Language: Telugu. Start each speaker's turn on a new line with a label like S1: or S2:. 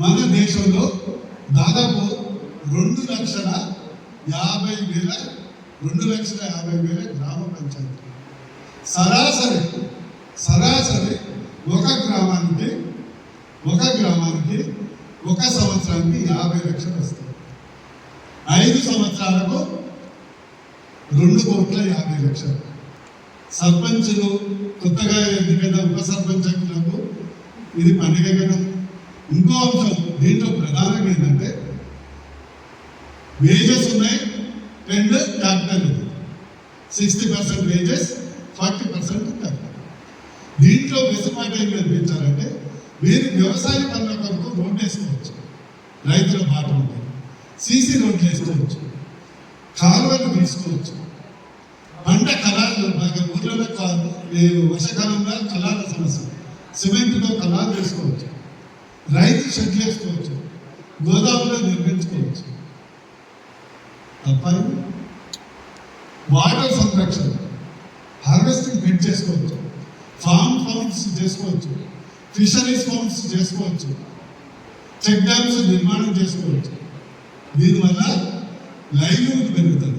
S1: మన దేశంలో దాదాపు రెండు లక్షల యాభై వేల రెండు లక్షల యాభై వేల గ్రామ పంచాయతీ సరాసరి సరాసరి ఒక గ్రామానికి ఒక గ్రామానికి ఒక సంవత్సరానికి యాభై లక్షలు వస్తాయి. ఐదు సంవత్సరాలకు రెండు కోట్ల యాభై లక్షలు. సర్పంచులు కొత్తగా ఎన్నికైన ఉప సర్పంచులకు ఇది పండుగ కదా. ఇంకో అంశం దీంట్లో ప్రధానంగా ఏంటంటే వేజెస్ ఉన్నాయి రెండు క్యాపిటల్ ఉంది. Sixty percent wages forty percent capital దీంట్లో వెసుమాట ఏం కనిపించాలంటే మీరు వ్యవసాయ పనుల కొరకు రోడ్డు వేసుకోవచ్చు. రైతుల బాట ఉంటుంది సీసీ రోడ్లు వేసుకోవచ్చు. కాలువలు తీసుకోవచ్చు పంట కళాలు ఊర్లలో కాదు ఈ వర్షాకాలంలో కళాల సమస్య. సిమెంట్తో కళాలు రైతు షెడ్లు వేసుకోవచ్చు గోదాములో నిర్మించుకోవచ్చు. అబ్బాయి వాటర్ సంరక్షణ హార్వెస్టింగ్ పెట్ చేసుకోవచ్చు. ఫామ్ ఫార్మ్స్ చేసుకోవచ్చు ఫిషరీస్ ఫార్మ్స్ చేసుకోవచ్చు చెక్ డ్యామ్స్ నిర్మాణం చేసుకోవచ్చు. దీనివల్ల లైవ్లీహుడ్ పెరుగుతుంది.